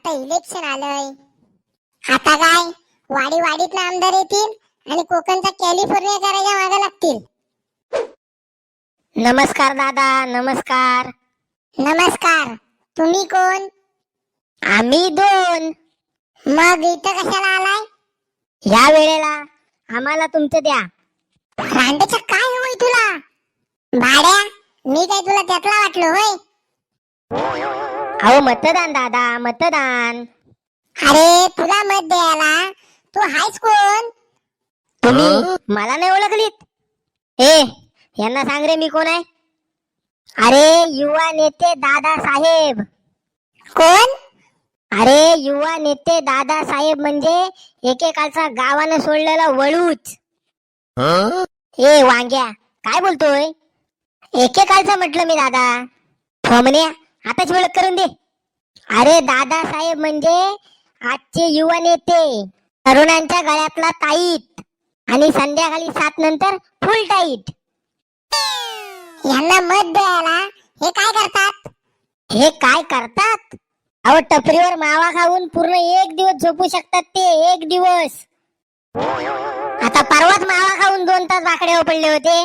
आता इलेक्शन आलंय. आता काय? वाडी वाडीत आमदार येतील आणि कोकणचा कॅलिफोर्निया करायच्या मागे लागतील. नमस्कार दादा नमस्कार. नमस्कार. तुम्ही कोण? आम्ही दोन. मग इथं कशाला आलाय? या वेळेला आम्हाला तुमचं द्या. रांडेच्या काय होय तुला? भाड्या मी काय तुला त्यातला वाटलो होय? अहो मतदान दादा मतदान. अरे तुला मत द्यायला? तू हायच कोण? तुम्ही? मला नाही ओळखलीत. ए यांना सांग रे मी कोण आहे? अरे युवा नेते दादा साहेब. कोण? अरे युवा नेते दादा साहेब म्हणजे एकेकाळचा गावानं सोडलेला वळूच. ए वांग्या काय बोलतोय? एकेकाळचा म्हटलं मी दादा. थोमण्या आताच ओळख करून दे. अरे दादा साहेब म्हणजे आजचे युवा नेते तरुणांच्या गळ्यातला ताईत आणि संध्याकाळी सात नंतर फुल टाईट यांना मत द्यायला हे काय करतात? हे काय करतात? अहो टपरीवर मावा खाऊन पूर्ण एक दिवस झोपू शकतात ते एक दिवस. आता परवाच मावा खाऊन दोन तास बाकड्यावर पडले होते.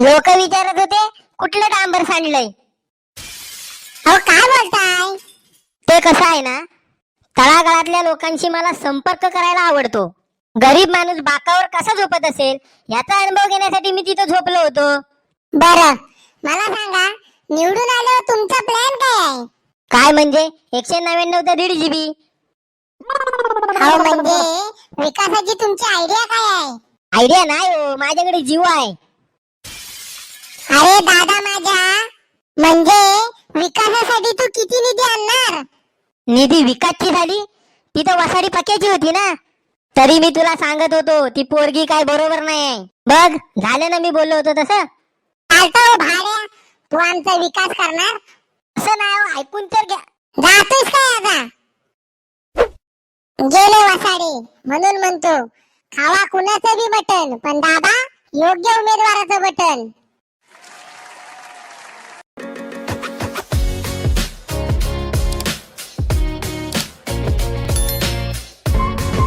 लोक विचारत होते कुठलं डांबर सांडलंय? अहो काय बोलताय? ते कसं आहे ना तळागाळातल्या लोकांशी मला संपर्क करायला आवडतो. गरीब माणूस बाकावर कसा झोपत असेल याचा अनुभव घेण्यासाठी मी तिथं झोपलो होतो. बर मला सांगा निवडून आल्यावर तुमचा प्लॅन काय आहे? काय म्हणजे एकशे नव्याण्णव तर दीड जीबी अहो म्हणजे विकासाची तुमची आयडिया काय आहे? आयडिया नाही हो माझ्याकडे जीव आहे. अरे दादा माझ्या म्हणजे विकासासाठी तू किती निधी आणणार? निधी विकासची झाली? ती तर वसाडी पक्याची होती ना. तरी मी तुला सांगत होतो ती पोरगी काय बरोबर नाही बघ झालं ना मी बोललो होतो तसं. हो, भाड्या. तू आमचा विकास करणार. असं नाही हो, ऐकून तर घ्या. जातोस काय आता? गेले वसाडे म्हणून म्हणतो. खावा कुणाचं बी बटन पण दादा योग्य उमेदवाराचं बटन.